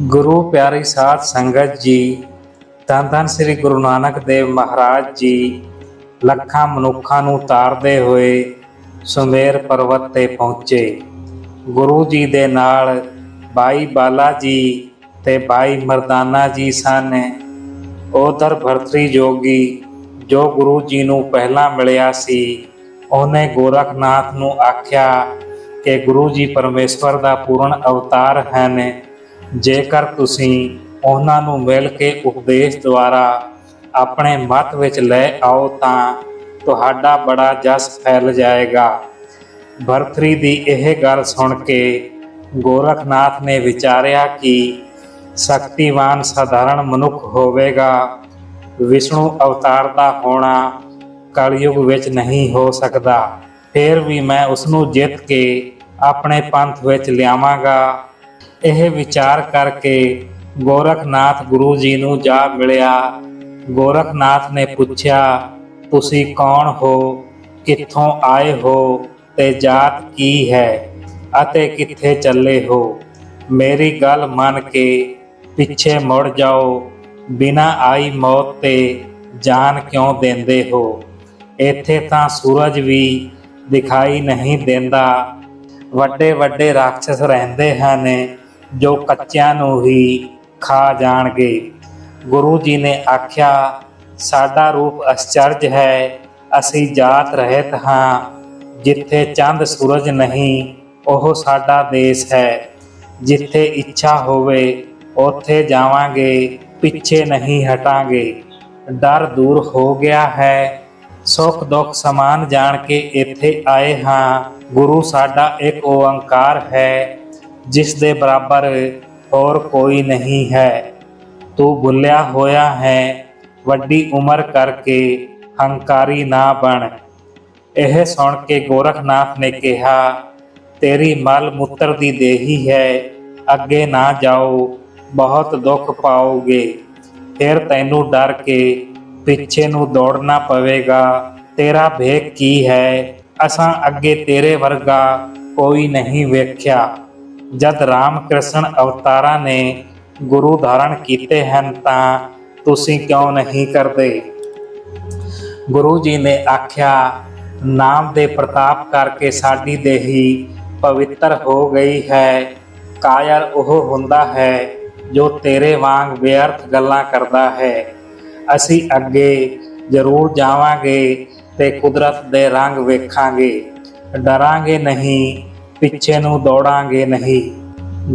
ਗੁਰੂ ਪਿਆਰੀ ਸਾਧ ਸੰਗਤ ਜੀ, ਧੰਨ ਧੰਨ ਸ੍ਰੀ ਗੁਰੂ ਨਾਨਕ ਦੇਵ ਮਹਾਰਾਜ ਜੀ, ਲੱਖਾਂ ਮਨੁੱਖਾਂ ਨੂੰ ਤਾਰਦੇ ਹੋਏ ਸੁਮੇਰ ਪਰਬਤ ਤੇ ਪਹੁੰਚੇ। ਗੁਰੂ ਜੀ ਦੇ ਨਾਲ ਬਾਈ ਬਾਲਾ ਜੀ ਤੇ ਬਾਈ ਮਰਦਾਨਾ ਜੀ ਸਨ। ਉਧਰ ਭਰਤਰੀ ਜੋਗੀ ਜੋ ਗੁਰੂ ਜੀ ਨੂੰ ਪਹਿਲਾਂ ਮਿਲਿਆ ਸੀ, ਉਹਨੇ ਗੋਰਖਨਾਥ ਨੂੰ ਆਖਿਆ ਕਿ ਗੁਰੂ ਜੀ ਪਰਮੇਸ਼ਵਰ ਦਾ ਪੂਰਨ ਅਵਤਾਰ ਹਨ। ਜੇਕਰ ਤੁਸੀਂ ਉਹਨਾਂ ਨੂੰ ਮਿਲ ਕੇ ਉਪਦੇਸ਼ ਦੁਆਰਾ ਆਪਣੇ ਮਤ ਵਿੱਚ ਲੈ ਆਓ ਤਾਂ ਤੁਹਾਡਾ ਬੜਾ ਜਸ ਫੈਲ ਜਾਏਗਾ। ਭਰਤਰੀ ਦੀ ਇਹ ਗੱਲ ਸੁਣ ਕੇ ਗੋਰਖਨਾਥ ਨੇ ਵਿਚਾਰਿਆ ਕਿ ਸ਼ਕਤੀਵਾਨ ਸਾਧਾਰਨ ਮਨੁੱਖ ਹੋਵੇਗਾ, ਵਿਸ਼ਨੂੰ ਅਵਤਾਰ ਦਾ ਹੋਣਾ ਕਲਯੁਗ ਵਿੱਚ ਨਹੀਂ ਹੋ ਸਕਦਾ। ਫਿਰ ਵੀ ਮੈਂ ਉਸ ਨੂੰ ਜਿੱਤ ਕੇ ਆਪਣੇ ਪੰਥ ਵਿੱਚ ਲਿਆਵਾਂਗਾ। ਇਹ ਵਿਚਾਰ ਕਰਕੇ ਗੋਰਖਨਾਥ ਗੁਰੂ ਜੀ ਨੂੰ ਜਾ ਮਿਲਿਆ। ਗੋਰਖਨਾਥ ਨੇ ਪੁੱਛਿਆ, ਤੁਸੀਂ ਕੌਣ ਹੋ? ਕਿੱਥੋਂ ਆਏ ਹੋ? ਤੇ ਜਾਤ ਕੀ ਹੈ? ਅਤੇ ਕਿੱਥੇ ਚੱਲੇ ਹੋ? ਮੇਰੀ ਗੱਲ ਮੰਨ ਕੇ ਪਿੱਛੇ ਮੁੜ ਜਾਓ। ਬਿਨਾ ਆਈ ਮੌਤ ਤੇ ਜਾਨ ਕਿਉਂ ਦਿੰਦੇ ਹੋ? ਇੱਥੇ ਤਾਂ ਸੂਰਜ ਵੀ ਦਿਖਾਈ ਨਹੀਂ ਦਿੰਦਾ। ਵੱਡੇ ਵੱਡੇ ਰਾਖਸ਼ ਰਹਿੰਦੇ ਹਨ। ਜੋ ਕੱਚਿਆਂ ਨੂੰ ਹੀ ਖਾ ਜਾਣਗੇ। ਗੁਰੂ ਜੀ ਨੇ ਆਖਿਆ, ਸਾਡਾ ਰੂਪ ਅਸਚਰਜ ਹੈ, ਅਸੀਂ ਜਾਤ ਰਹਿਤ ਹਾਂ। ਜਿੱਥੇ ਚੰਦ ਸੂਰਜ ਨਹੀਂ, ਉਹ ਸਾਡਾ ਦੇਸ਼ ਹੈ। ਜਿੱਥੇ ਇੱਛਾ ਹੋਵੇ, ਉੱਥੇ ਜਾਵਾਂਗੇ, ਪਿੱਛੇ ਨਹੀਂ ਹਟਾਂਗੇ। ਡਰ ਦੂਰ ਹੋ ਗਿਆ ਹੈ। ਸੁੱਖ ਦੁੱਖ ਸਮਾਨ ਜਾਣ ਕੇ ਇੱਥੇ ਆਏ ਹਾਂ। ਗੁਰੂ ਸਾਡਾ ਇੱਕ ਓੰਕਾਰ ਹੈ। ਜਿਸ ਦੇ ਬਰਾਬਰ ਹੋਰ ਕੋਈ ਨਹੀਂ ਹੈ। ਤੂੰ ਭੁੱਲਿਆ ਹੋਇਆ ਹੈ, ਵੱਡੀ ਉਮਰ ਕਰਕੇ ਹੰਕਾਰੀ ਨਾ ਬਣ। ਇਹ ਸੁਣ ਕੇ ਗੋਰਖਨਾਥ ਨੇ ਕਿਹਾ, ਤੇਰੀ ਮਲ ਮੁੱਤਰ ਦੀ ਦੇਹੀ ਹੈ, ਅੱਗੇ ਨਾ ਜਾਓ, ਬਹੁਤ ਦੁੱਖ ਪਾਓਗੇ। ਫਿਰ ਤੈਨੂੰ ਡਰ ਕੇ ਪਿੱਛੇ ਨੂੰ ਦੌੜਨਾ ਪਵੇਗਾ, ਤੇਰਾ ਭੇਖ ਕੀ ਹੈ? ਅਸਾਂ ਅੱਗੇ ਤੇਰੇ ਵਰਗਾ ਕੋਈ ਨਹੀਂ ਵੇਖਿਆ। ਜਦ ਰਾਮਕ੍ਰਿਸ਼ਨ ਅਵਤਾਰਾਂ ਨੇ ਗੁਰੂ ਧਾਰਨ ਕੀਤੇ ਹਨ ਤਾਂ ਤੁਸੀਂ ਕਿਉਂ ਨਹੀਂ ਕਰਦੇ? ਗੁਰੂ ਜੀ ਨੇ ਆਖਿਆ, ਨਾਮ ਦੇ ਪ੍ਰਤਾਪ ਕਰਕੇ ਸਾਡੀ ਦੇਹੀ ਪਵਿੱਤਰ ਹੋ ਗਈ ਹੈ। ਕਾਇਰ ਉਹ ਹੁੰਦਾ ਹੈ ਜੋ ਤੇਰੇ ਵਾਂਗ ਬੇਅਰਥ ਗੱਲਾਂ ਕਰਦਾ ਹੈ। ਅਸੀਂ ਅੱਗੇ ਜ਼ਰੂਰ ਜਾਵਾਂਗੇ ਤੇ ਕੁਦਰਤ ਦੇ ਰੰਗ ਵੇਖਾਂਗੇ। ਡਰਾਂਗੇ ਨਹੀਂ ਪਿੱਛੇ ਨੂੰ ਦੌੜਾਂਗੇ ਨਹੀਂ।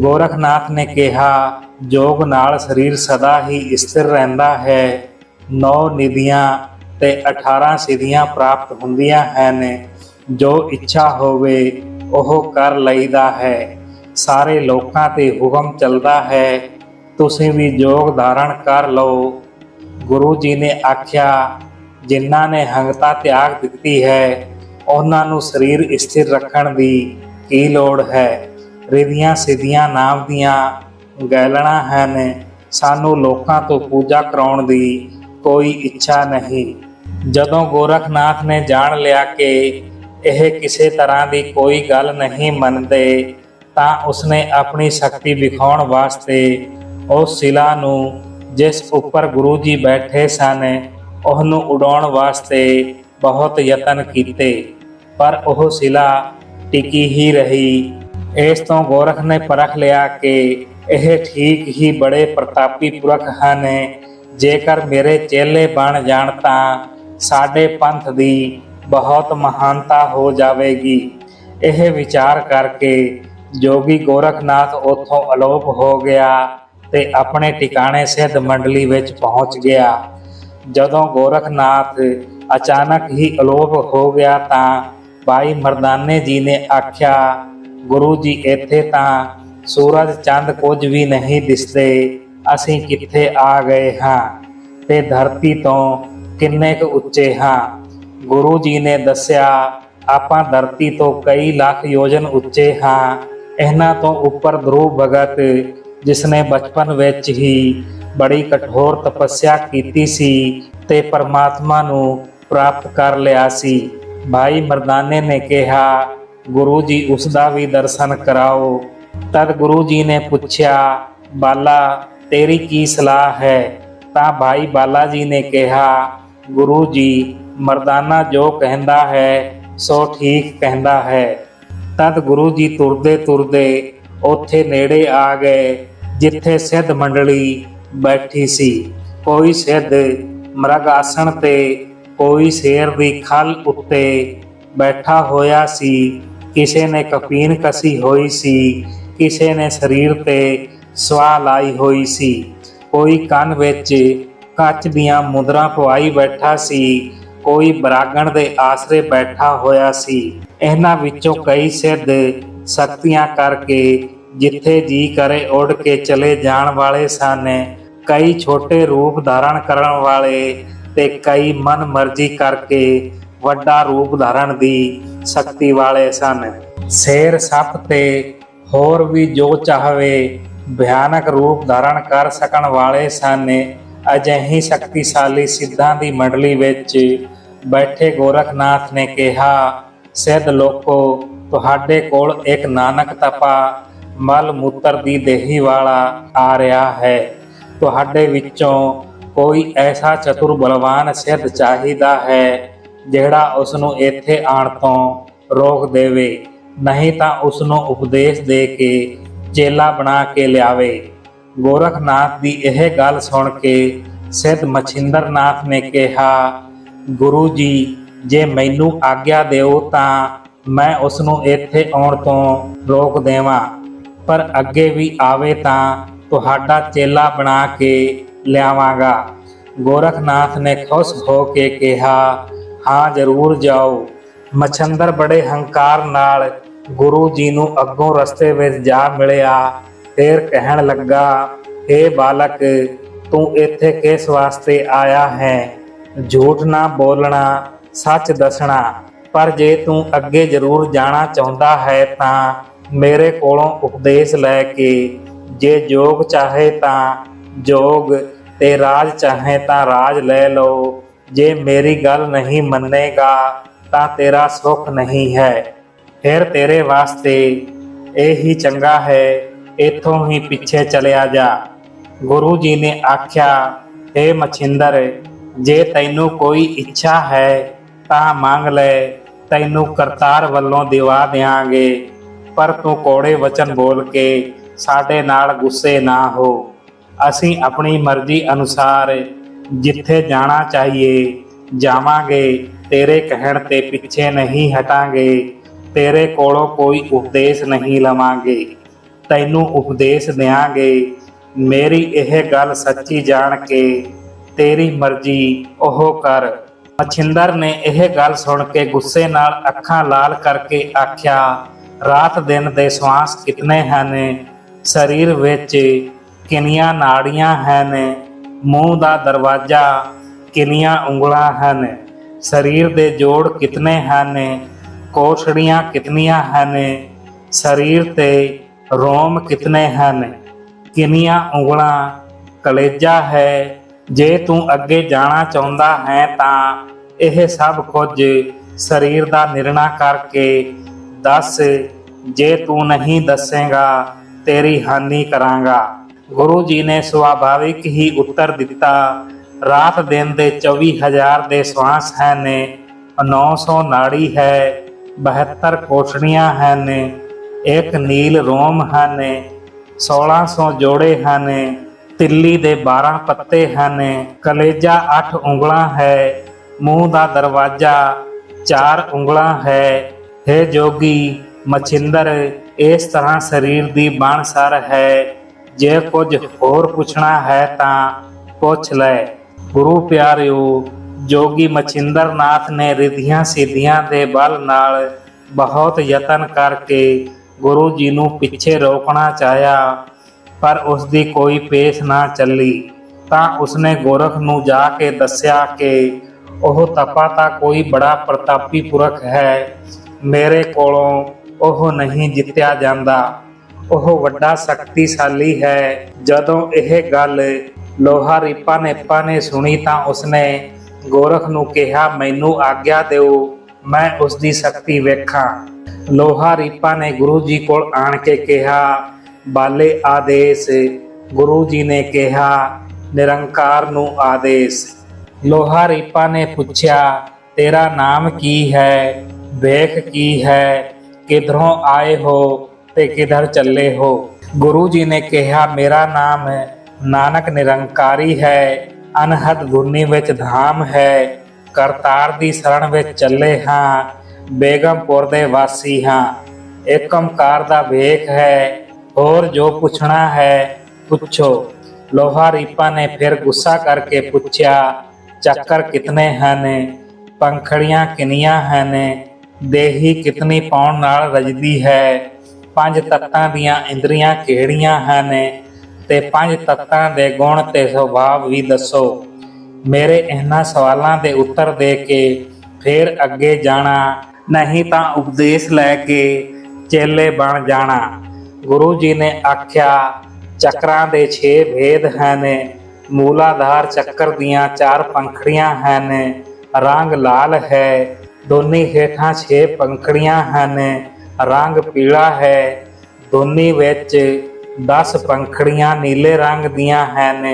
ਗੋਰਖਨਾਥ ਨੇ ਕਿਹਾ, ਜੋਗ ਨਾਲ ਸਰੀਰ ਸਦਾ ਹੀ ਸਥਿਰ ਰਹਿੰਦਾ ਹੈ। ਨੌ ਨਿਧੀਆਂ ਤੇ 18 ਸਿਧੀਆਂ ਪ੍ਰਾਪਤ ਹੁੰਦੀਆਂ ਹਨ। ਜੋ ਇੱਛਾ ਹੋਵੇ, ਉਹ ਕਰ ਲਈਦਾ ਹੈ। ਸਾਰੇ ਲੋਕਾਂ ਤੇ ਹੁਕਮ ਚੱਲਦਾ ਹੈ। ਤੁਸੀਂ ਵੀ ਜੋਗ ਧਾਰਨ ਕਰ ਲਓ। ਗੁਰੂ ਜੀ ਨੇ ਆਖਿਆ, ਜਿਨ੍ਹਾਂ ਨੇ ਹੰਗਤਾ ਤਿਆਗ ਦਿੱਤੀ ਹੈ, ਉਹਨਾਂ ਨੂੰ ਸਰੀਰ ਸਥਿਰ ਰੱਖਣ ਦੀ ਕੀ ਲੋੜ ਹੈ? ਰਿਧੀਆਂ ਸਿਧੀਆਂ ਨਾਮ ਦੀਆਂ ਗੈਲਣਾ ਹਨ ਸਾਨੂੰ ਲੋਕਾਂ ਤੋਂ ਪੂਜਾ ਕਰਾਉਣ ਦੀ ਕੋਈ ਇੱਛਾ ਨਹੀਂ। ਜਦੋਂ ਗੋਰਖਨਾਥ ਨੇ ਜਾਣ ਲਿਆ ਕਿ ਇਹ ਕਿਸੇ ਤਰ੍ਹਾਂ ਦੀ ਕੋਈ ਗੱਲ ਨਹੀਂ ਮੰਨਦੇ, ਤਾਂ ਉਸਨੇ ਆਪਣੀ ਸ਼ਕਤੀ ਵਿਖਾਉਣ ਵਾਸਤੇ ਉਸ ਸਿਲਾ ਨੂੰ ਜਿਸ ਉੱਪਰ ਗੁਰੂ ਜੀ ਬੈਠੇ ਸਨ, ਉਹਨੂੰ ਉਡਾਉਣ ਵਾਸਤੇ ਬਹੁਤ ਯਤਨ ਕੀਤੇ। ਪਰ ਉਹ ਸਿਲਾ ਟਿਕੀ ਹੀ ਰਹੀ। ਇਸ ਤੋਂ ਗੋਰਖ ਨੇ ਪਰਖ ਲਿਆ ਕਿ ਇਹ ਠੀਕ ਹੀ ਬੜੇ ਪ੍ਰਤਾਪੀ ਪੁਰਖ ਹਨ। ਜੇਕਰ ਮੇਰੇ ਚੇਲੇ ਬਣ ਜਾਣ ਤਾਂ ਸਾਡੇ ਪੰਥ ਦੀ ਬਹੁਤ ਮਹਾਨਤਾ ਹੋ ਜਾਵੇਗੀ। ਇਹ ਵਿਚਾਰ ਕਰਕੇ ਜੋਗੀ ਗੋਰਖਨਾਥ ਉੱਥੋਂ ਅਲੋਪ ਹੋ ਗਿਆ ਤੇ ਆਪਣੇ ਟਿਕਾਣੇ ਸਿੱਧ ਮੰਡਲੀ ਵਿੱਚ ਪਹੁੰਚ ਗਿਆ। ਜਦੋਂ ਗੋਰਖਨਾਥ ਅਚਾਨਕ ਹੀ ਅਲੋਪ ਹੋ ਗਿਆ ਤਾਂ ਭਾਈ ਮਰਦਾਨੇ ਜੀ ਨੇ ਆਖਿਆ, ਗੁਰੂ ਜੀ, ਇੱਥੇ ਤਾਂ ਸੂਰਜ ਚੰਦ ਕੁਝ ਵੀ ਨਹੀਂ ਦਿਸਦੇ। ਅਸੀਂ ਕਿੱਥੇ ਆ ਗਏ ਹਾਂ ਤੇ ਧਰਤੀ ਤੋਂ ਕਿੰਨੇ ਕੁ ਉੱਚੇ ਹਾਂ? ਗੁਰੂ ਜੀ ਨੇ ਦੱਸਿਆ, ਆਪਾਂ ਧਰਤੀ ਤੋਂ ਕਈ ਲੱਖ ਯੋਜਨ ਉੱਚੇ ਹਾਂ। ਇਹਨਾਂ ਤੋਂ ਉੱਪਰ ਧਰੂਵ ਭਗਤ, ਜਿਸਨੇ ਬਚਪਨ ਵਿੱਚ ਹੀ ਬੜੀ ਕਠੋਰ ਤਪੱਸਿਆ ਕੀਤੀ ਸੀ ਤੇ ਪਰਮਾਤਮਾ ਨੂੰ ਪ੍ਰਾਪਤ ਕਰ ਲਿਆ ਸੀ। ਭਾਈ ਮਰਦਾਨੇ ਨੇ ਕਿਹਾ, ਗੁਰੂ ਜੀ ਉਸ ਦਾ ਵੀ ਦਰਸ਼ਨ ਕਰਾਓ। ਤਦ ਗੁਰੂ ਜੀ ਨੇ ਪੁੱਛਿਆ, ਬਾਲਾ, ਤੇਰੀ ਕੀ ਸਲਾਹ ਹੈ? ਤਾਂ ਭਾਈ ਬਾਲਾ ਜੀ ਨੇ ਕਿਹਾ, ਗੁਰੂ ਜੀ, ਮਰਦਾਨਾ ਜੋ ਕਹਿੰਦਾ ਹੈ, ਸੋ ਠੀਕ ਕਹਿੰਦਾ ਹੈ। ਤਦ ਗੁਰੂ ਜੀ ਤੁਰਦੇ ਤੁਰਦੇ ਉੱਥੇ ਨੇੜੇ ਆ ਗਏ, ਜਿੱਥੇ ਸਿੱਧ ਮੰਡਲੀ ਬੈਠੀ ਸੀ। ਕੋਈ ਸਿੱਧ ਮਰਗ ਆਸਣ ਤੇ ਕੋਈ ਸ਼ੇਰ ਦੀ ਖਲ ਉੱਤੇ ਬੈਠਾ ਹੋਇਆ ਸੀ, ਕਿਸੇ ਨੇ ਕਪੀਨ ਕਸੀ ਹੋਈ ਸੀ, ਕਿਸੇ ਨੇ ਸਰੀਰ ਤੇ ਸਵਾ ਲਾਈ ਹੋਈ ਸੀ। ਕੋਈ ਕੰਨ ਵਿੱਚ ਕੱਚ ਦੀਆਂ ਮੁੰਦਰਾਂ ਪਵਾਈ ਬੈਠਾ ਸੀ, ਕੋਈ ਬਰਾਗਣ ਦੇ ਆਸਰੇ ਬੈਠਾ ਹੋਇਆ ਸੀ। ਇਹਨਾਂ ਵਿੱਚੋਂ ਕਈ ਸਿੱਧ ਸ਼ਕਤੀਆਂ ਕਰਕੇ ਜਿੱਥੇ ਜੀ ਕਰੇ ਉੱਡ ਕੇ ਚਲੇ ਜਾਣ ਵਾਲੇ ਸਨ। ਕਈ ਛੋਟੇ ਰੂਪ ਧਾਰਨ ਕਰਨ ਵਾਲੇ ਤੇ ਕਈ ਮਨ ਮਰਜ਼ੀ ਕਰਕੇ ਵੱਡਾ ਰੂਪ ਧਾਰਨ ਦੀ ਸ਼ਕਤੀ ਵਾਲੇ ਸਨ। ਸ਼ੇਰ ਸੱਪ ਤੇ ਹੋਰ ਵੀ ਜੋ ਚਾਹਵੇ, ਭਿਆਨਕ ਰੂਪ ਧਾਰਨ ਕਰ ਸਕਣ ਵਾਲੇ ਸਨ। ਅਜਿਹੀ ਸ਼ਕਤੀਸ਼ਾਲੀ ਸਿੱਧਾਂ ਦੀ ਮੰਡਲੀ ਵਿੱਚ ਬੈਠੇ ਗੋਰਖਨਾਥ ਨੇ ਕਿਹਾ, ਸਿੱਧ ਲੋਕੋ, ਤੁਹਾਡੇ ਕੋਲ ਇੱਕ ਨਾਨਕ ਤਪਾ, ਮਲ ਮੂਤਰ ਦੀ ਦੇਹੀ ਵਾਲਾ ਆ ਰਿਹਾ ਹੈ। ਤੁਹਾਡੇ ਵਿੱਚੋਂ ਕੋਈ ਐਸਾ ਚਤੁਰ ਬਲਵਾਨ ਸਿੱਧ ਚਾਹੀਦਾ ਹੈ, ਜਿਹੜਾ ਉਸ ਨੂੰ ਇੱਥੇ ਆਣ ਤੋਂ ਰੋਕ ਦੇਵੇ, ਨਹੀਂ ਤਾਂ ਉਸ ਨੂੰ ਉਪਦੇਸ਼ ਦੇ ਕੇ ਚੇਲਾ ਬਣਾ ਕੇ ਲਿਆਵੇ। ਗੋਰਖਨਾਥ ਦੀ ਇਹ ਗੱਲ ਸੁਣ ਕੇ ਸਿੱਧ ਮਛਿੰਦਰਨਾਥ ਨੇ ਕਿਹਾ, ਗੁਰੂ ਜੀ, ਜੇ ਮੈਨੂੰ ਆਗਿਆ ਦਿਓ ਤਾਂ ਮੈਂ ਉਸ ਨੂੰ ਇੱਥੇ ਆਉਣ ਤੋਂ ਰੋਕ ਦੇਵਾਂ। ਪਰ ਅੱਗੇ ਵੀ ਆਵੇ ਤਾਂ ਤੁਹਾਡਾ ਚੇਲਾ ਬਣਾ ਕੇ ਲਿਆਵਾਂਗਾ। ਗੋਰਖਨਾਥ ਨੇ ਖੁਸ਼ ਹੋ ਕੇ ਕਿਹਾ, ਹਾਂ, ਜ਼ਰੂਰ ਜਾਓ। ਮਛੰਦਰ ਬੜੇ ਹੰਕਾਰ ਨਾਲ ਗੁਰੂ ਜੀ ਨੂੰ ਅੱਗੋਂ ਰਸਤੇ ਵਿੱਚ ਜਾ ਮਿਲਿਆ। ਫੇਰ ਕਹਿਣ ਲੱਗਾ ਏ ਬਾਲਕ, ਤੂੰ ਇੱਥੇ ਕਿਸ ਵਾਸਤੇ ਆਇਆ ਹੈ? ਝੂਠ ਨਾ ਬੋਲਣਾ, ਸੱਚ ਦੱਸਣਾ। ਪਰ ਜੇ ਤੂੰ ਅੱਗੇ ਜ਼ਰੂਰ ਜਾਣਾ ਚਾਹੁੰਦਾ ਹੈ ਤਾਂ ਮੇਰੇ ਕੋਲੋਂ ਉਪਦੇਸ਼ ਲੈ ਕੇ, ਜੇ ਜੋਗ ਚਾਹੇ ਤਾਂ ਜੋਗ ਤੇ ਰਾਜ ਚਾਹੇ ਤਾਂ ਰਾਜ ਲੈ ਲਓ। ਜੇ ਮੇਰੀ ਗੱਲ ਨਹੀਂ ਮੰਨੇਗਾ, ਤਾਂ ਤੇਰਾ ਸੁੱਖ ਨਹੀਂ ਹੈ। ਫਿਰ ਤੇਰੇ ਵਾਸਤੇ ਇਹ ਹੀ ਚੰਗਾ ਹੈ, ਇਥੋਂ ਹੀ ਪਿੱਛੇ ਚਲਿਆ ਜਾ। ਗੁਰੂ ਜੀ ਨੇ ਆਖਿਆ ਏ ਮਛਿੰਦਰ, ਜੇ ਤੈਨੂੰ ਕੋਈ ਇੱਛਾ ਹੈ, ਤਾਂ ਮੰਗ ਲੈ। ਤੈਨੂੰ ਕਰਤਾਰ ਵੱਲੋਂ ਦਿਵਾ ਦੇਾਂਗੇ ਪਰ ਤੂੰ ਕੋੜੇ ਵਚਨ ਬੋਲ ਕੇ ਸਾਡੇ ਨਾਲ ਗੁੱਸੇ ਨਾ ਹੋ। ਅਸੀਂ ਆਪਣੀ ਮਰਜ਼ੀ ਅਨੁਸਾਰ ਜਿੱਥੇ ਜਾਣਾ ਚਾਹੀਏ, ਜਾਵਾਂਗੇ। ਤੇਰੇ ਕਹਿਣ ਤੇ ਪਿੱਛੇ ਨਹੀਂ ਹਟਾਂਗੇ। ਤੇਰੇ ਕੋਲੋਂ ਕੋਈ ਉਪਦੇਸ਼ ਨਹੀਂ ਲਵਾਂਗੇ। ਤੈਨੂੰ ਉਪਦੇਸ਼ ਦੇਾਂਗੇ ਮੇਰੀ ਇਹ ਗੱਲ ਸੱਚੀ ਜਾਣ ਕੇ ਤੇਰੀ ਮਰਜ਼ੀ ਉਹ ਕਰ। ਮਛਿੰਦਰ ਨੇ ਇਹ ਗੱਲ ਸੁਣ ਕੇ ਗੁੱਸੇ ਨਾਲ ਅੱਖਾਂ ਲਾਲ ਕਰਕੇ ਆਖਿਆ, ਰਾਤ ਦਿਨ ਦੇ ਸਵਾਸ ਕਿਤਨੇ ਹਨ? ਸਰੀਰ ਵਿੱਚ ਕਿੰਨੀਆਂ ਨਾੜੀਆਂ ਹਨ, ਮੂੰਹ ਦਾ ਦਰਵਾਜ਼ਾ, ਕਿੰਨੀਆਂ ਉਂਗਲਾਂ ਹਨ, ਸਰੀਰ ਦੇ ਜੋੜ ਕਿਤਨੇ ਹਨ ਕੋਸ਼ੜੀਆਂ ਕਿਤਨੀਆਂ ਹਨ, ਸਰੀਰ ਤੇ ਰੋਮ ਕਿਤਨੇ ਹਨ, ਕਿੰਨੀਆਂ ਉਂਗਲਾਂ, ਕਲੇਜਾ ਹੈ, ਜੇ ਤੂੰ ਅੱਗੇ ਜਾਣਾ ਚਾਹੁੰਦਾ ਹੈ ਤਾਂ ਇਹ ਸਭ ਕੁਝ ਸਰੀਰ ਦਾ ਨਿਰਣਾ ਕਰਕੇ ਦੱਸ, ਜੇ ਤੂੰ ਨਹੀਂ ਦੱਸੇਗਾ, ਤੇਰੀ ਹਾਨੀ ਕਰਾਂਗਾ। ਗੁਰੂ ਜੀ ਨੇ ਸੁਭਾਵਿਕ ਹੀ ਉੱਤਰ ਦਿੱਤਾ, ਰਾਤ ਦਿਨ ਦੇ 24000 ਦੇ ਸਵਾਸ ਹਨ 900 ਨਾੜੀ ਹੈ 72 ਕੋਸ਼ਣੀਆਂ ਹਨ, ਇੱਕ ਨੀਲ ਰੋਮ ਹਨ 1600 ਜੋੜੇ ਹਨ, ਤਿੱਲੀ ਦੇ 12 ਪੱਤੇ ਹਨ, ਕਲੇਜਾ 8 ਉਂਗਲਾਂ ਹੈ, ਮੂੰਹ ਦਾ ਦਰਵਾਜ਼ਾ 4 ਉਂਗਲਾਂ ਹੈ ਹੈ ਜੋਗੀ ਮਛਿੰਦਰ, ਇਸ ਤਰ੍ਹਾਂ ਸਰੀਰ ਦੀ ਬਣ ਹੈ। ਜੇ ਕੁਝ ਹੋਰ ਪੁੱਛਣਾ ਹੈ ਤਾਂ ਪੁੱਛ ਲੈ। ਗੁਰੂ ਪਿਆਰਿਓ, ਜੋਗੀ ਮਛਿੰਦਰ ਨਾਥ ਨੇ ਰਿਧੀਆਂ ਸਿੱਧੀਆਂ ਦੇ ਬਲ ਨਾਲ ਬਹੁਤ ਯਤਨ ਕਰਕੇ ਗੁਰੂ ਜੀ ਨੂੰ ਪਿੱਛੇ ਰੋਕਣਾ ਚਾਹਿਆ, ਪਰ ਉਸ ਦੀ ਕੋਈ ਪੇਸ਼ ਨਾ ਚੱਲੀ। ਤਾਂ ਉਸਨੇ ਗੋਰਖ ਨੂੰ ਜਾ ਕੇ ਦੱਸਿਆ ਕਿ ਉਹ ਤਪਾ ਤਾਂ ਕੋਈ ਬੜਾ ਪ੍ਰਤਾਪੀ ਪੁਰਖ ਹੈ, ਮੇਰੇ ਕੋਲੋਂ ਉਹ ਨਹੀਂ ਜਿੱਤਿਆ ਜਾਂਦਾ। ਉਹ ਵੱਡਾ ਸ਼ਕਤੀਸ਼ਾਲੀ ਹੈ। ਜਦੋਂ ਇਹ ਗੱਲ ਲੋਹਾ ਰੀਪਾ ਨੇਪਾ ਨੇ ਸੁਣੀ ਤਾਂ ਉਸਨੇ ਗੋਰਖ ਨੂੰ ਕਿਹਾ, ਮੈਨੂੰ ਆਗਿਆ ਦਿਓ, ਮੈਂ ਉਸ ਦੀ ਸ਼ਕਤੀ ਵੇਖਾਂ। ਲੋਹਾ ਰੀਪਾ ਨੇ ਗੁਰੂ ਜੀ ਕੋਲ ਆਣ ਕੇ ਕਿਹਾ, ਬਾਲੇ ਆਦੇਸ਼। ਗੁਰੂ ਜੀ ਨੇ ਕਿਹਾ, ਨਿਰੰਕਾਰ ਨੂੰ ਆਦੇਸ਼। ਲੋਹਾ ਰੀਪਾ ਨੇ ਪੁੱਛਿਆ, ਤੇਰਾ ਨਾਮ ਕੀ ਹੈ? ਵੇਖ ਕੀ ਹੈ? ਕਿਧਰੋਂ ਆਏ ਹੋ? ਤੇ ਕਿਧਰ ਚੱਲੇ ਹੋ। ਗੁਰੂ ਜੀ ਨੇ ਕਿਹਾ, ਮੇਰਾ ਨਾਮ ਨਾਨਕ ਨਿਰੰਕਾਰੀ ਹੈ, ਅਨਹਦ ਗੁਰਨੀ ਵਿੱਚ ਧਾਮ ਹੈ। ਕਰਤਾਰ ਦੀ ਸ਼ਰਣ ਵਿੱਚ ਚੱਲੇ ਹਾਂ, ਬੇਗਮਪੁਰ ਦੇ ਵਾਸੀ ਹਾਂ। ਏਕਮਕਾਰ ਦਾ ਵੇਖ ਹੈ, ਹੋਰ ਜੋ ਪੁੱਛਣਾ ਹੈ, ਪੁੱਛੋ। ਲੋਹਾ ਰੀਪਾ ਨੇ ਫਿਰ ਗੁੱਸਾ ਕਰਕੇ ਪੁੱਛਿਆ, ਚੱਕਰ ਕਿਤਨੇ ਹਨ? ਪੰਖੜੀਆਂ ਕਿੰਨੀਆਂ ਹਨ? ਦੇਹੀ ਕਿਤਨੀ ਪਾਉਣ ਨਾਲ ਰਜਦੀ ਹੈ? ਪੰਜ ਤੱਤਾਂ ਦੀਆਂ ਇੰਦਰੀਆਂ ਕਿਹੜੀਆਂ ਹਨ? ਤੇ ਪੰਜ ਤੱਤਾਂ ਦੇ ਗੁਣ ਤੇ ਸੁਭਾਅ ਵੀ ਦੱਸੋ। ਮੇਰੇ ਇਹਨਾਂ ਸਵਾਲਾਂ ਦੇ ਉੱਤਰ ਦੇ ਕੇ ਫਿਰ ਅੱਗੇ ਜਾਣਾ, ਨਹੀਂ ਤਾਂ ਉਪਦੇਸ਼ ਲੈ ਕੇ ਚੇਲੇ ਬਣ ਜਾਣਾ। ਗੁਰੂ ਜੀ ਨੇ ਆਖਿਆ, ਚੱਕਰਾਂ ਦੇ 6 ਭੇਦ ਹਨ। ਮੂਲਾਧਾਰ ਚੱਕਰ ਦੀਆਂ ਚਾਰ ਪੰਖੜੀਆਂ ਹਨ। ਰੰਗ ਲਾਲ ਹੈ। ਦੋਨੀ ਹੇਠਾਂ 6 ਪੰਖੜੀਆਂ ਹਨ। ਰੰਗ ਪੀਲਾ ਹੈ। ਦੋਨੀ ਵਿੱਚ 10 ਪੰਖੜੀਆਂ ਨੀਲੇ ਰੰਗ ਦੀਆਂ ਹਨ।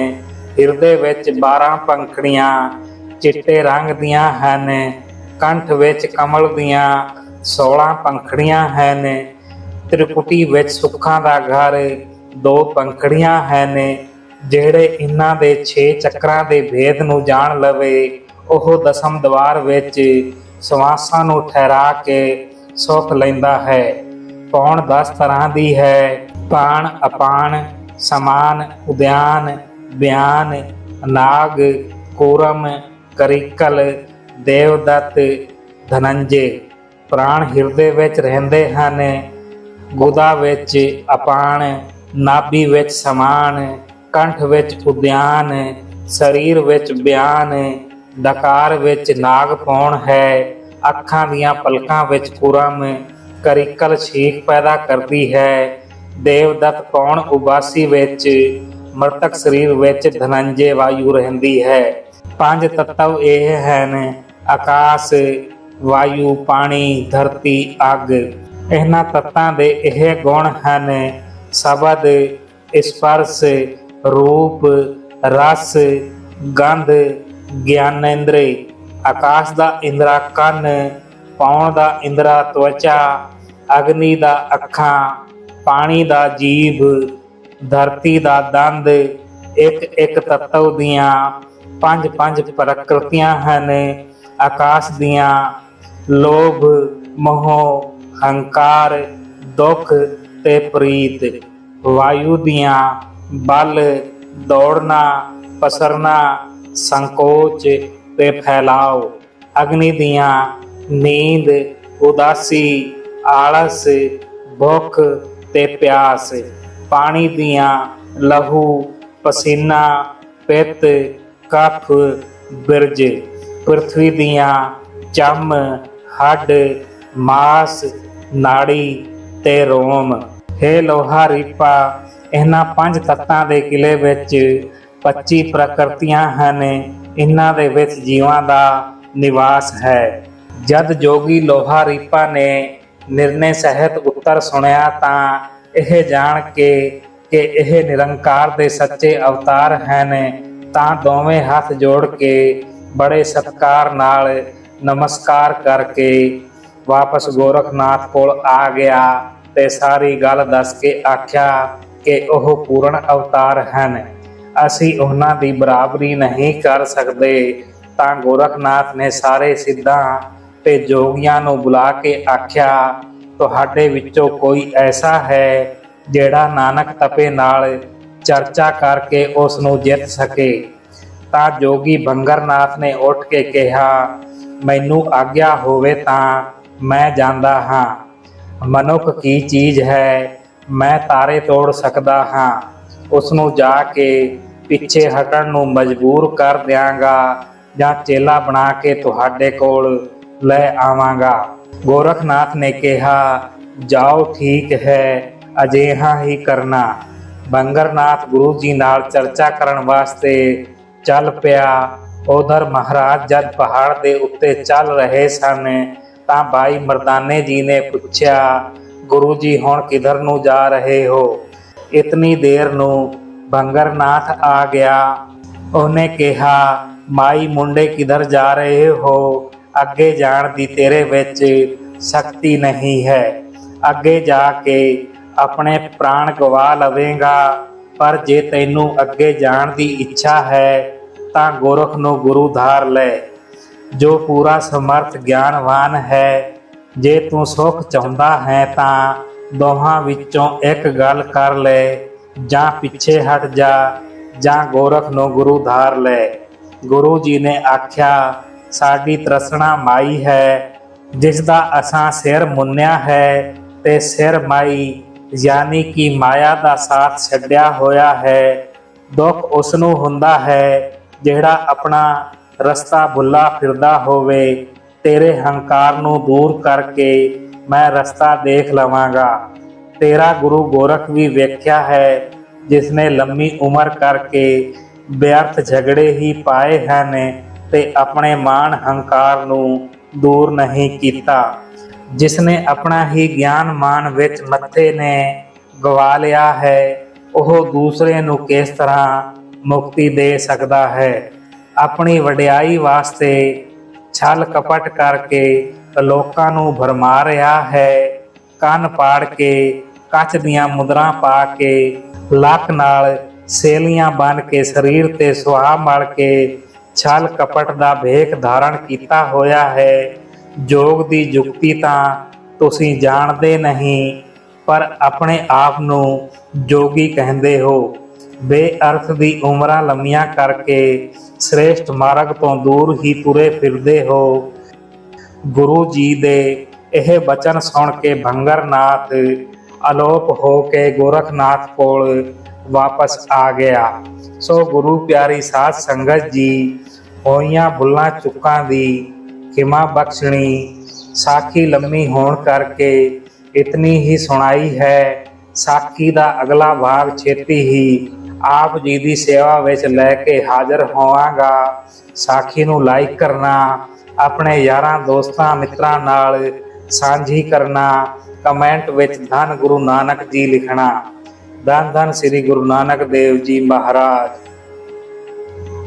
ਹਿਰਦੇ ਵਿੱਚ 12 ਪੰਖੜੀਆਂ ਚਿੱਟੇ ਰੰਗ ਦੀਆਂ ਹਨ। ਕੰਠ ਵਿੱਚ ਕਮਲ ਦੀਆਂ 16 ਪੰਖੜੀਆਂ ਹਨ। ਤ੍ਰਿਪੁਟੀ ਵਿੱਚ ਸੁੱਖਾਂ ਦਾ ਘਰ ਦੋ ਪੰਖੜੀਆਂ ਹਨ। ਜਿਹੜੇ ਇਹਨਾਂ ਦੇ 6 ਚੱਕਰਾਂ ਦੇ ਭੇਦ ਨੂੰ ਜਾਣ ਲਵੇ, ਉਹ ਦਸਮ ਦਵਾਰ ਵਿੱਚ ਸਵਾਸਾਂ ਨੂੰ ਠਹਿਰਾ ਕੇ ਸੁਖ ਲੈਂਦਾ ਹੈ। ਪੌਣ 10 ਤਰ੍ਹਾਂ ਦੀ ਹੈ? ਪਾਣ ਅਪਾਣ, ਸਮਾਨ, ਉਦਿਆਨ, ਬਿਆਨ, ਨਾਗ, ਕੋਰਮ, ਕਰਿਕਲ, ਦੇਵਦੱਤ, ਧਨੰਜੇ। ਪ੍ਰਾਣ ਹਿਰਦੇ ਵਿੱਚ ਰਹਿੰਦੇ ਹਨ। ਗੁਦਾ ਵਿੱਚ ਅਪਾਣ, ਨਾਭੀ ਵਿੱਚ ਸਮਾਨ, ਕੰਠ ਵਿੱਚ ਉਦਿਆਨ, ਸਰੀਰ ਵਿੱਚ ਬਿਆਨ ਡਕਾਰ ਵਿੱਚ ਨਾਗ ਪੌਣ ਹੈ। ਅੱਖਾਂ ਦੀਆਂ ਪਲਕਾਂ ਵਿੱਚ ਕੁਰਮ ਕਰਿਕਲ ਛੀਕ ਪੈਦਾ ਕਰਦੀ ਹੈ। ਦੇਵਦੱਤ ਪੌਣ ਉਬਾਸੀ ਵਿੱਚ, ਮਰਤਕ ਸਰੀਰ ਵਿੱਚ ਧਨੰਜੇ ਵਾਯੂ ਰਹਿੰਦੀ ਹੈ। ਪੰਜ ਤੱਤਵ ਇਹ ਹਨ, ਆਕਾਸ਼, ਵਾਯੂ, ਪਾਣੀ, ਧਰਤੀ, ਅੱਗ। ਇਹਨਾਂ ਤੱਤਾਂ ਦੇ ਇਹ ਗੁਣ ਹਨ, ਸ਼ਬਦ, ਸਪਰਸ਼, ਰੂਪ, ਰਸ, ਗੰਧ, ਗਿਆਨੇਂਦਰੀ। ਆਕਾਸ਼ ਦਾ ਇੰਦਰਾ ਕੰਨ, ਪੌਣ ਦਾ ਇੰਦਰਾ ਤਵਚਾ ਅਗਨੀ ਦਾ ਅੱਖਾਂ, ਪਾਣੀ ਦਾ ਜੀਵ ਧਰਤੀ ਦਾ ਦੰਦ, ਇੱਕ ਇੱਕ ਤੱਤਵ ਦੀਆਂ ਪੰਜ ਪੰਜ ਪ੍ਰਕਿਰਤੀਆਂ ਹਨ। ਆਕਾਸ਼ ਦੀਆਂ ਲੋਭ, ਮੋਹ, ਹੰਕਾਰ, ਦੁੱਖ ਤੇ ਪ੍ਰੀਤ। ਵਾਯੂ ਦੀਆਂ ਬਲ, ਦੌੜਨਾ, ਪਸਰਨਾ, ਸੰਕੋਚ ਤੇ ਫੈਲਾਓ। ਅਗਨੀ ਦੀਆਂ ਨੀਂਦ, ਉਦਾਸੀ, ਆਲਸ, ਭੁੱਖ ਤੇ ਪਿਆਸ। ਪਾਣੀ ਦੀਆਂ ਲਹੂ, ਪਸੀਨਾ, ਪਿੱਤ, ਕਫ, ਬਿਰਜ। ਪ੍ਰਥਵੀ ਦੀਆਂ ਚਮ, ਹੱਡ, ਮਾਸ, ਨਾੜੀ ਤੇ ਰੋਮ। ਹੈ ਲੋਹਾ ਰੀਪਾ, ਇਹਨਾਂ ਪੰਜ ਤੱਤਾਂ ਦੇ ਕਿਲੇ ਵਿੱਚ 25 ਪ੍ਰਕਿਰਤੀਆਂ ਹਨ। ਇਹਨਾਂ ਦੇ ਵਿੱਚ ਜੀਵਾਂ ਦਾ ਨਿਵਾਸ ਹੈ। ਜਦ ਜੋਗੀ ਲੋਹਾ ਰੀਪਾ ਨੇ ਨਿਰਣੇ ਸਹਿਤ ਉੱਤਰ ਸੁਣਿਆ ਤਾਂ ਇਹ ਜਾਣ ਕੇ ਕਿ ਇਹ ਨਿਰੰਕਾਰ ਦੇ ਸੱਚੇ ਅਵਤਾਰ ਹਨ, ਤਾਂ ਦੋਵੇਂ ਹੱਥ ਜੋੜ ਕੇ ਬੜੇ ਸਤਕਾਰ ਨਾਲ ਨਮਸਕਾਰ ਕਰਕੇ ਵਾਪਸ ਗੋਰਖਨਾਥ ਕੋਲ ਆ ਗਿਆ ਤੇ ਸਾਰੀ ਗੱਲ ਦੱਸ ਕੇ ਆਖਿਆ ਕਿ ਉਹ ਪੂਰਨ ਅਵਤਾਰ ਹਨ। ਅਸੀਂ ਉਹਨਾਂ ਦੀ ਬਰਾਬਰੀ ਨਹੀਂ ਕਰ ਸਕਦੇ, ਤਾਂ ਗੋਰਖਨਾਥ ਨੇ ਸਾਰੇ ਸਿੱਧਾਂ ਤੇ ਜੋਗੀਆਂ ਨੂੰ ਬੁਲਾ ਕੇ ਆਖਿਆ, ਤੁਹਾਡੇ ਵਿੱਚੋਂ ਕੋਈ ਐਸਾ ਹੈ ਜਿਹੜਾ ਨਾਨਕ ਤਪੇ ਨਾਲ ਚਰਚਾ ਕਰਕੇ ਉਸ ਨੂੰ ਜਿੱਤ ਸਕੇ? ਤਾਂ ਜੋਗੀ ਬੰਗਰਨਾਥ ਨੇ ਉੱਠ ਕੇ ਕਿਹਾ, ਮੈਨੂੰ ਆਗਿਆ ਹੋਵੇ ਤਾਂ ਮੈਂ ਜਾਂਦਾ ਹਾਂ। ਮਨੁੱਖ ਕੀ ਚੀਜ਼ ਹੈ, ਮੈਂ ਤਾਰੇ ਤੋੜ ਸਕਦਾ ਹਾਂ। ਉਸ ਨੂੰ ਜਾ ਕੇ ਪਿੱਛੇ ਹਟਣ ਨੂੰ ਮਜਬੂਰ ਕਰ ਦਿਆਂਗਾ ਜਾਂ ਚੇਲਾ ਬਣਾ ਕੇ ਤੁਹਾਡੇ ਕੋਲ ਲੈ ਆਵਾਂਗਾ। ਗੋਰਖਨਾਥ ਨੇ ਕਿਹਾ, ਜਾਓ, ਠੀਕ ਹੈ, ਅਜਿਹਾ ਹੀ ਕਰਨਾ। ਬੰਗਰਨਾਥ ਗੁਰੂ ਜੀ ਨਾਲ ਚਰਚਾ ਕਰਨ ਵਾਸਤੇ ਚੱਲ ਪਿਆ। ਉਧਰ ਮਹਾਰਾਜ ਜਦ ਪਹਾੜ ਦੇ ਉੱਤੇ ਚੱਲ ਰਹੇ ਸਨ, ਤਾਂ ਬਾਈ ਮਰਦਾਨੇ ਜੀ ਨੇ ਪੁੱਛਿਆ, ਗੁਰੂ ਜੀ, ਹੁਣ ਕਿਧਰ ਨੂੰ ਜਾ ਰਹੇ ਹੋ? ਇਤਨੀ ਦੇਰ ਨੂੰ ਭੰਗਰਨਾਥ ਆ ਗਿਆ। ਉਹਨੇ ਕਿਹਾ, ਮਾਈ ਮੁੰਡੇ ਕਿਧਰ ਜਾ ਰਹੇ ਹੋ? ਅੱਗੇ ਜਾਣ ਦੀ ਤੇਰੇ ਵਿੱਚ ਸ਼ਕਤੀ ਨਹੀਂ ਹੈ। ਅੱਗੇ ਜਾ ਕੇ ਆਪਣੇ ਪ੍ਰਾਣ ਗਵਾ ਲਵੇਂਗਾ, ਪਰ ਜੇ ਤੈਨੂੰ ਅੱਗੇ ਜਾਣ ਦੀ ਇੱਛਾ ਹੈ, ਤਾਂ ਗੁਰਖ ਨੂੰ ਗੁਰੂ ਧਾਰ ਲੈ। ਜੋ ਪੂਰਾ ਸਮਰਥ ਗਿਆਨਵਾਨ ਹੈ, ਜੇ ਤੂੰ ਸੁਖ ਚਾਹੁੰਦਾ ਹੈ ਤਾਂ ਦੋਹਾਂ ਵਿੱਚੋਂ ਇੱਕ ਗੱਲ ਕਰ ਲੈ। ਜਾਂ ਪਿੱਛੇ ਹਟ ਜਾ, ਜਾਂ ਗੋਰਖ ਨੂੰ ਗੁਰੂ ਧਾਰ ਲੈ। ਗੁਰੂ ਜੀ ਨੇ ਆਖਿਆ, ਸਾਡੀ ਤਰਸਣਾ ਮਾਈ ਹੈ, ਜਿਸ ਦਾ ਅਸਾਂ ਸਿਰ ਮੁੰਨਿਆ ਹੈ ਤੇ ਸਿਰ ਮਾਈ, ਯਾਨੀ ਕਿ ਮਾਇਆ ਦਾ ਸਾਥ ਛੱਡਿਆ ਹੋਇਆ ਹੈ। ਦੁੱਖ ਉਸ ਨੂੰ ਹੁੰਦਾ ਹੈ ਜਿਹੜਾ ਆਪਣਾ ਰਸਤਾ ਭੁੱਲਾ ਫਿਰਦਾ ਹੋਵੇ। ਤੇਰੇ ਹੰਕਾਰ ਨੂੰ ਦੂਰ ਕਰਕੇ ਮੈਂ ਰਸਤਾ ਦੇਖ ਲਵਾਂਗਾ। ਤੇਰਾ ਗੁਰੂ ਗੋਰਖ ਵੀ ਵੇਖਿਆ ਹੈ, ਜਿਸਨੇ ਲੰਮੀ ਉਮਰ ਕਰਕੇ ਵਿਅਰਥ ਝਗੜੇ ਹੀ ਪਾਏ ਹਨ ਤੇ ਆਪਣੇ ਮਾਣ ਹੰਕਾਰ ਨੂੰ ਦੂਰ ਨਹੀਂ ਕੀਤਾ। ਜਿਸਨੇ ਆਪਣਾ ਹੀ ਗਿਆਨ ਮਾਨ ਵਿੱਚ ਮੱਥੇ ਨੇ ਗਵਾ ਲਿਆ ਹੈ, ਉਹ ਦੂਸਰੇ ਨੂੰ ਕਿਸ ਤਰ੍ਹਾਂ ਮੁਕਤੀ ਦੇ ਸਕਦਾ ਹੈ? ਆਪਣੀ ਵਡਿਆਈ ਵਾਸਤੇ ਛਲ ਕਪਟ ਕਰਕੇ ਲੋਕਾਂ ਨੂੰ ਭਰਮਾ ਰਿਹਾ ਹੈ, ਕੰਨ ਪਾੜ ਕੇ ਕੱਚ ਦੀਆਂ ਮੁਦਰਾਂ ਪਾ ਕੇ, ਲੱਕ ਨਾਲ ਸੇਲੀਆਂ ਬਨ ਕੇ, ਸਰੀਰ ਤੇ ਸੁਹਾ ਮਲ ਕੇ ਛਲ ਕਪਟ ਦਾ ਭੇਖ ਧਾਰਨ ਕੀਤਾ ਹੋਇਆ ਹੈ। ਜੋਗ ਦੀ ਜੁਗਤੀ ਤਾਂ ਤੁਸੀਂ ਜਾਣਦੇ ਨਹੀਂ, ਪਰ ਆਪਣੇ ਆਪ ਨੂੰ ਜੋਗੀ ਕਹਿੰਦੇ ਹੋ। ਬੇਅਰਥ ਦੀ ਉਮਰਾਂ ਲੰਮੀਆਂ ਕਰਕੇ ਸ੍ਰੇਸ਼ਟ ਮਾਰਗ ਤੋਂ ਦੂਰ ਹੀ ਤੁਰੇ ਫਿਰਦੇ ਹੋ। ਗੁਰੂ ਜੀ ਦੇ ਇਹ ਬਚਨ ਸੁਣ ਕੇ ਭੰਗਰਨਾਥ ਅਲੋਪ ਹੋ ਕੇ ਗੋਰਖਨਾਥ ਕੋਲ ਵਾਪਸ ਆ ਗਿਆ। ਸੋ ਗੁਰੂ ਪਿਆਰੀ ਸਾਧ ਸੰਗਤ ਜੀ, ਹੋਈਆਂ ਭੁੱਲਾਂ ਚੁੱਕਾਂ ਦੀ ਖਿਮਾ ਬਖਸ਼ਣੀ, ਸਾਖੀ ਲੰਮੀ ਹੋਣ ਕਰਕੇ ਇਤਨੀ ਹੀ ਸੁਣਾਈ ਹੈ। ਸਾਖੀ ਦਾ ਅਗਲਾ ਭਾਗ ਛੇਤੀ ਹੀ ਆਪ ਜੀ ਦੀ ਸੇਵਾ ਵਿੱਚ ਲੈ ਕੇ ਹਾਜ਼ਰ ਹੋਵਾਂਗਾ। ਸਾਖੀ ਨੂੰ ਲਾਈਕ ਕਰਨਾ, ਆਪਣੇ ਯਾਰਾਂ, ਦੋਸਤਾਂ, ਮਿੱਤਰਾਂ ਨਾਲ ਸਾਂਝੀ ਕਰਨਾ ਕਮੈਂਟ ਵਿੱਚ ਧੰਨ ਗੁਰੂ ਨਾਨਕ ਜੀ ਲਿਖਣਾ। ਧੰਨ ਧੰਨ ਸ੍ਰੀ ਗੁਰੂ ਨਾਨਕ ਦੇਵ ਜੀ ਮਹਾਰਾਜ।